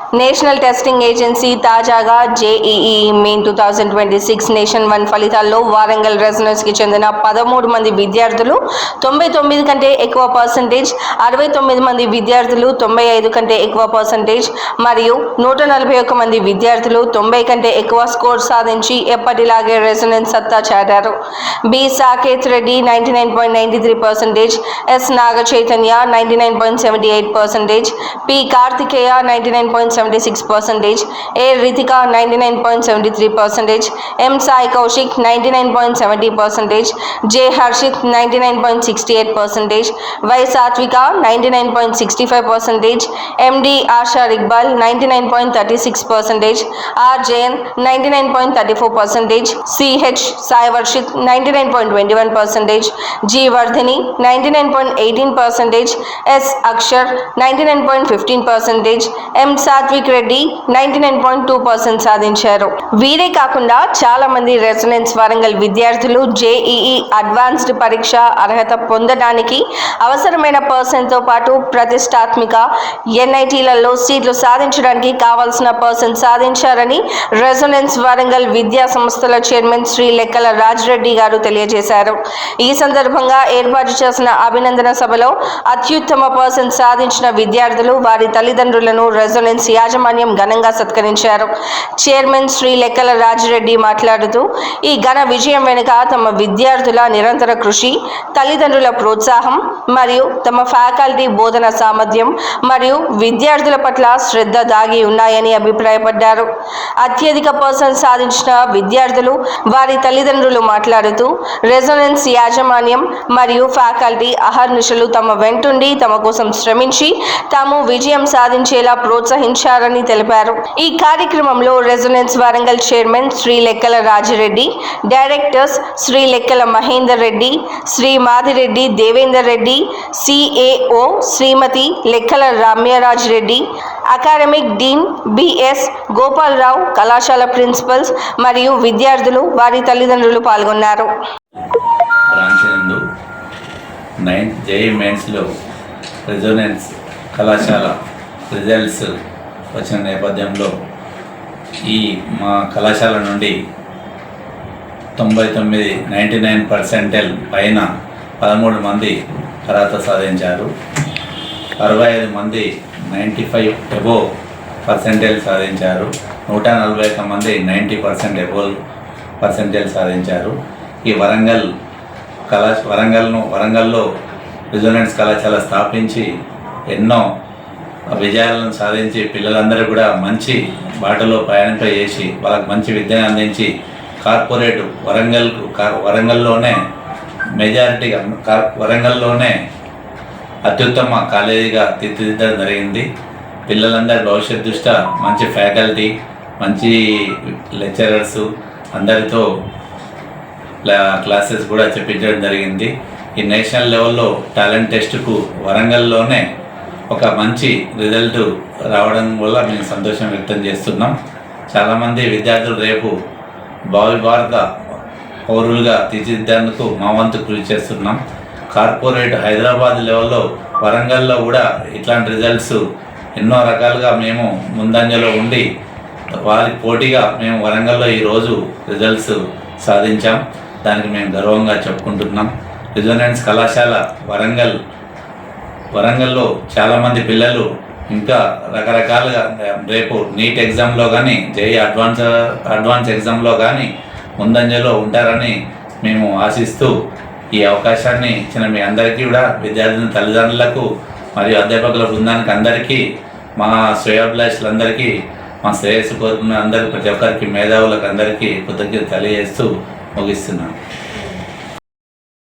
National testing agency తాజాగా JEE main two thousand twenty six session one ఫలితాల్లో వారంగల్ రెసిడెన్స్కి చెందిన పదమూడు మంది విద్యార్థులు తొంభై తొమ్మిది కంటే ఎక్కువ పర్సంటేజ్ అరవై తొమ్మిది మంది విద్యార్థులు తొంభై ఐదు కంటే ఎక్కువ పర్సంటేజ్ మరియు నూట నలభై ఒక్క మంది విద్యార్థులు తొంభై కంటే ఎక్కువ స్కోర్ సాధించి ఎప్పటిలాగే రెసిడెన్స్ సత్తా చాటారు. B Saketh Reddy ninety nine point ninety three percentage S Naga Chaitanya ninety nine point seventy eight percentage P Karthikeya ninety nine point seventy six percentage A Ritika ninety nine point seventy three percentage M Sai Kaushik ninety nine point seventy percentage J Harshith ninety nine point sixty eight percentage Y Sathvika ninety nine point sixty five percentage MD Asha Iqbal ninety nine point thirty six percentage R Sathvik Reddy ninety nine point two percent సాధించారు. వీరే కాకుండా చాలా మంది residence Warangal విద్యార్థులు JEE advanced పరీక్ష అర్హత పొందడానికి అవసరమైన పర్సెంట్తో పాటు ప్రతిష్టాత్మిక ఎన్ఐటీలలో సీట్లు సాధించడానికి కావాల్సిన పర్సెంట్ సాధించారని రెసిడెన్స్ వరంగల్ విద్యా సంస్థల చైర్మన్ శ్రీ లెక్కల రాజరెడ్డి గారు తెలియజేశారు. ఈ సందర్భంగా ఏర్పాటు చేసిన అభినందన సభలో అత్యుత్తమ పర్సెంట్ సాధించిన విద్యార్థులు వారి తల్లిదండ్రులను రెసిడెన్స్ యాజమాన్యం ఘనంగా సత్కరించారు. చైర్మన్ శ్రీ లెక్కల రాజిరెడ్డి మాట్లాడుతూ ఈ ఘన విజయం వెనుక తమ విద్యార్థుల నిరంతర కృషి తల్లిదండ్రుల ప్రోత్సాహం మరియు తమ ఫ్యాకల్టీ బోధన సామర్థ్యం మరియు విద్యార్థుల పట్ల శ్రద్ధ దాగి ఉన్నాయని అభిప్రాయపడ్డారు. అత్యధిక పర్సెంట్ సాధించిన విద్యార్థులు వారి తల్లిదండ్రులు మాట్లాడుతూ రెజొనెన్స్ యాజమాన్యం మరియు ఫ్యాకల్టీ అహర్నిశలు తమ వెంటుండి తమ కోసం శ్రమించి తాము విజయం సాధించేలా ప్రోత్సహించారు ఉంచారని తెలిపారు. ఈ కార్యక్రమంలో రెసిడెన్స్ వరంగల్ చైర్మన్ శ్రీ లెక్కల Rajireddy directors Shri Lekkala Mahender Reddy Shri Madireddy Devender Reddy CAO Srimathi Lekkala Ramyaraj Reddy academic dean BS Gopalarao కళాశాల ప్రిన్సిపల్స్ మరియు విద్యార్థులు వారి తల్లిదండ్రులు పాల్గొన్నారు. నైన్త్ జేఈ మెయిన్స్లో రెజోనెన్స్ కళాశాల రిజల్ట్స్ వచ్చిన నేపథ్యంలో ఈ మా కళాశాల నుండి తొంభై తొమ్మిది నైంటీ నైన్ పర్సెంటేజ్ పైన పదమూడు మంది అర్హత సాధించారు. అరవై ఐదు మంది నైంటీ ఫైవ్ ఎబో పర్సెంటేజ్ సాధించారు. నూట నలభై ఒక్క మంది నైంటీ పర్సెంట్ ఎబో పర్సెంటేజ్ సాధించారు. ఈ వరంగల్ కళా వరంగల్ను వరంగల్లో రిజోనెన్స్ కళాశాల స్థాపించి ఎన్నో విజయాలను సాధించి పిల్లలందరూ కూడా మంచి బాటలో ప్రయాణింప చేసి వాళ్ళకి మంచి విద్యను అందించి కార్పొరేట్ వరంగల్కు కార్ వరంగల్లోనే మెజారిటీగా కార్ వరంగల్లోనే అత్యుత్తమ కాలేజీగా తీర్చిదిద్దడం జరిగింది. పిల్లలందరి భవిష్యత్ దృష్ట్యా మంచి ఫ్యాకల్టీ మంచి లెక్చరర్స్ అందరితో క్లాసెస్ కూడా చెప్పించడం జరిగింది. ఈ నేషనల్ లెవెల్లో టాలెంట్ టెస్ట్కు వరంగల్లోనే ఒక మంచి రిజల్ట్ రావడం వల్ల మేము సంతోషం వ్యక్తం చేస్తున్నాం. చాలామంది విద్యార్థులు రేపు భావి భారత పౌరులుగా తీర్చిదిద్దేందుకు మా వంతు కృషి చేస్తున్నాం. కార్పొరేట్ హైదరాబాద్ లెవెల్లో వరంగల్లో కూడా ఇట్లాంటి రిజల్ట్స్ ఎన్నో రకాలుగా మేము ముందంజలో ఉండి వారికి పోటీగా మేము వరంగల్లో ఈరోజు రిజల్ట్స్ సాధించాం. దానికి మేము గర్వంగా చెప్పుకుంటున్నాం. రిజోనెన్స్ కళాశాల వరంగల్ వరంగల్లో చాలామంది పిల్లలు ఇంకా రకరకాలుగా రేపు నీట్ ఎగ్జామ్లో కానీ జేఈ అడ్వాన్స్ అడ్వాన్స్ ఎగ్జామ్లో కానీ ముందంజలో ఉంటారని మేము ఆశిస్తూ ఈ అవకాశాన్ని ఇచ్చిన మీ అందరికీ కూడా విద్యార్థిని తల్లిదండ్రులకు మరియు అధ్యాపకుల బృందానికి అందరికీ మా శ్రేయాభిలాషులందరికీ మా శ్రేయస్సు కోరుకున్న అందరికీ ప్రతి ఒక్కరికి మేధావులకు అందరికీ కృతజ్ఞత తెలియజేస్తూ ముగిస్తున్నాను.